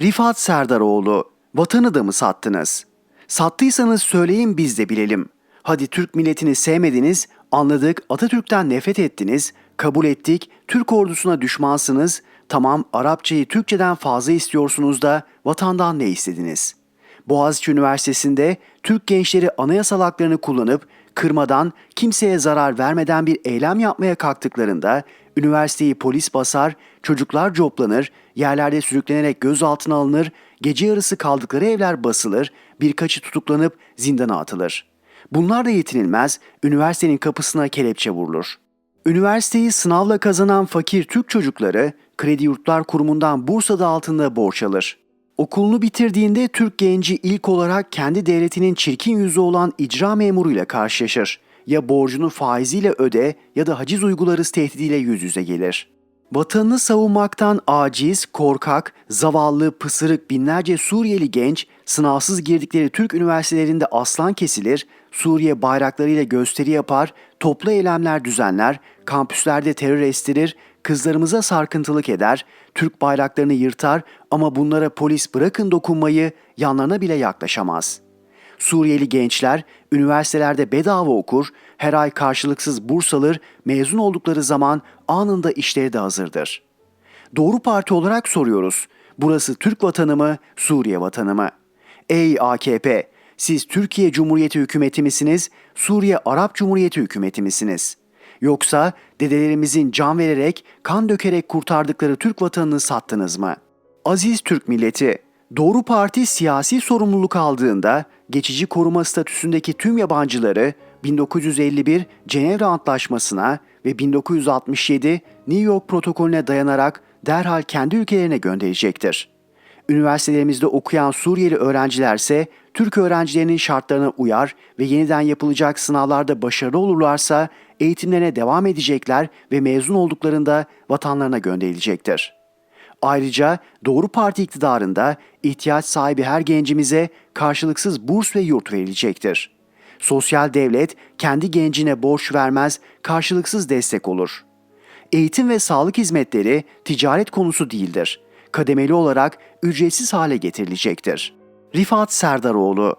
Rifat Serdaroğlu, vatanı da mı sattınız? Sattıysanız söyleyin biz de bilelim. Hadi Türk milletini sevmediniz, anladık Atatürk'ten nefret ettiniz, kabul ettik, Türk ordusuna düşmansınız, tamam Arapçayı Türkçeden fazla istiyorsunuz da vatandan ne istediniz? Boğaziçi Üniversitesi'nde Türk gençleri anayasal haklarını kullanıp kırmadan, kimseye zarar vermeden bir eylem yapmaya kalktıklarında üniversiteyi polis basar, çocuklar coplanır, yerlerde sürüklenerek gözaltına alınır, gece yarısı kaldıkları evler basılır, birkaçı tutuklanıp zindana atılır. Bunlar da yetinilmez, üniversitenin kapısına kelepçe vurulur. Üniversiteyi sınavla kazanan fakir Türk çocukları Kredi Yurtlar Kurumu'ndan burs adı altında borç alır. Okulunu bitirdiğinde Türk genci ilk olarak kendi devletinin çirkin yüzü olan icra memuruyla karşılaşır. Ya borcunu faiziyle öde ya da haciz uygularız tehdidiyle yüz yüze gelir. Vatanını savunmaktan aciz, korkak, zavallı, pısırık binlerce Suriyeli genç sınavsız girdikleri Türk üniversitelerinde aslan kesilir, Suriye bayraklarıyla gösteri yapar, toplu eylemler düzenler, kampüslerde terör estirir, kızlarımıza sarkıntılık eder, Türk bayraklarını yırtar ama bunlara polis bırakın dokunmayı yanlarına bile yaklaşamaz.'' Suriyeli gençler üniversitelerde bedava okur, her ay karşılıksız burs alır, mezun oldukları zaman anında işleri de hazırdır. Doğru parti olarak soruyoruz. Burası Türk vatanı mı, Suriye vatanı mı? Ey AKP, siz Türkiye Cumhuriyeti hükümeti misiniz, Suriye Arap Cumhuriyeti hükümeti misiniz? Yoksa dedelerimizin can vererek, kan dökerek kurtardıkları Türk vatanını sattınız mı? Aziz Türk milleti, Doğru Parti siyasi sorumluluk aldığında geçici koruma statüsündeki tüm yabancıları 1951 Cenevre Antlaşması'na ve 1967 New York protokolüne dayanarak derhal kendi ülkelerine gönderecektir. Üniversitelerimizde okuyan Suriyeli öğrencilerse Türk öğrencilerinin şartlarına uyar ve yeniden yapılacak sınavlarda başarılı olurlarsa eğitimlerine devam edecekler ve mezun olduklarında vatanlarına gönderilecektir. Ayrıca Doğru Parti iktidarında ihtiyaç sahibi her gencimize karşılıksız burs ve yurt verilecektir. Sosyal devlet kendi gencine borç vermez, karşılıksız destek olur. Eğitim ve sağlık hizmetleri ticaret konusu değildir. Kademeli olarak ücretsiz hale getirilecektir. Rifat Serdaroğlu